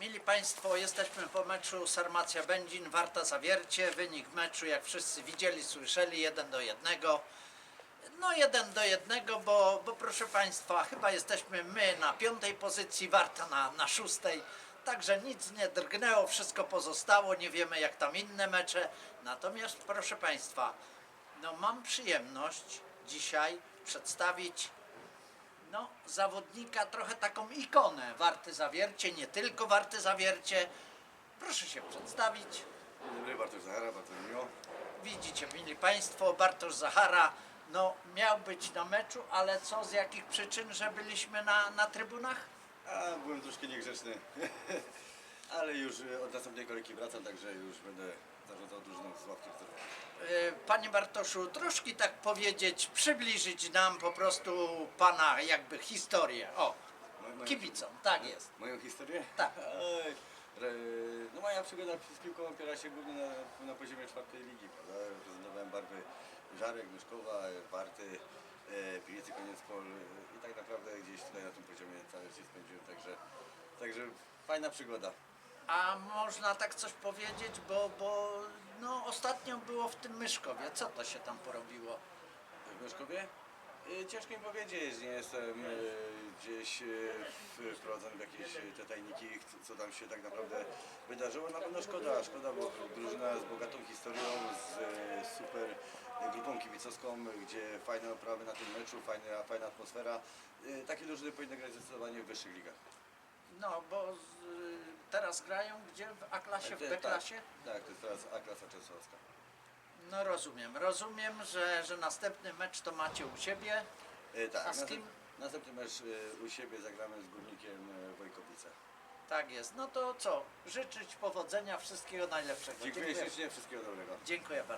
Mili Państwo, jesteśmy po meczu Sarmacja Będzin, Warta Zawiercie. Wynik meczu, jak wszyscy widzieli, słyszeli, 1 do 1. No 1 do 1, bo, bo proszę Państwa, chyba jesteśmy my na piątej pozycji, Warta na, na szóstej. Także nic nie drgnęło, wszystko pozostało, nie wiemy jak tam inne mecze. Natomiast proszę Państwa, no mam przyjemność dzisiaj przedstawić no, zawodnika, trochę taką ikonę Warty Zawiercie, nie tylko Warty Zawiercie. Proszę się przedstawić. Dzień dobry, Bartosz Zachara, bardzo mi miło. Widzicie, mili Państwo, Bartosz Zachara no, miał być na meczu, ale co, z jakich przyczyn, że byliśmy na, na trybunach? A, byłem troszkę niegrzeczny, ale już e, od następnej kolejki wracam, także już będę zarządzał drużyną z ławki rezerwowej. Yy, Panie Bartoszu, troszkę tak powiedzieć, przybliżyć nam po prostu Pana jakby historię. O, Moją- moją- kibicom, tak jest. Moją historię? Tak. Oj, re- No moja przygoda z piłką opiera się głównie na, na poziomie czwartej ligi, prawda? Reprezentowałem barwy Żarek, Myszkowa, Warty, e, Koniec Pol e, i tak naprawdę gdzieś tutaj na tym poziomie całe życie spędziłem, także, także fajna przygoda. A można tak coś powiedzieć, bo, bo no, ostatnio było w tym Myszkowie. Co to się tam porobiło? W Myszkowie? Y, Ciężko mi powiedzieć, nie jestem y, gdzieś y, w- wprowadzony w jakieś te tajniki, co- tam się tak naprawdę wydarzyło. Na pewno szkoda, szkoda, bo drużyna z bogatą historią, z super grupą kibicowską, gdzie fajne oprawy na tym meczu, fajna, fajna atmosfera. Y, Takie drużyny powinny grać zdecydowanie w wyższych ligach. No, bo z, teraz grają gdzie? W A-klasie, w Tak, B-klasie? Tak, tak, to jest teraz A-klasa częstochowska. No rozumiem. Rozumiem, że, że następny mecz to macie u siebie. Y, Tak, A z następ- kim? Następny mecz y, u siebie zagramy z Górnikiem y, Wojkowice. Tak jest. No to co? Życzyć powodzenia, wszystkiego najlepszego. Dziękuję ślicznie, wszystkiego dobrego. Dziękuję bardzo.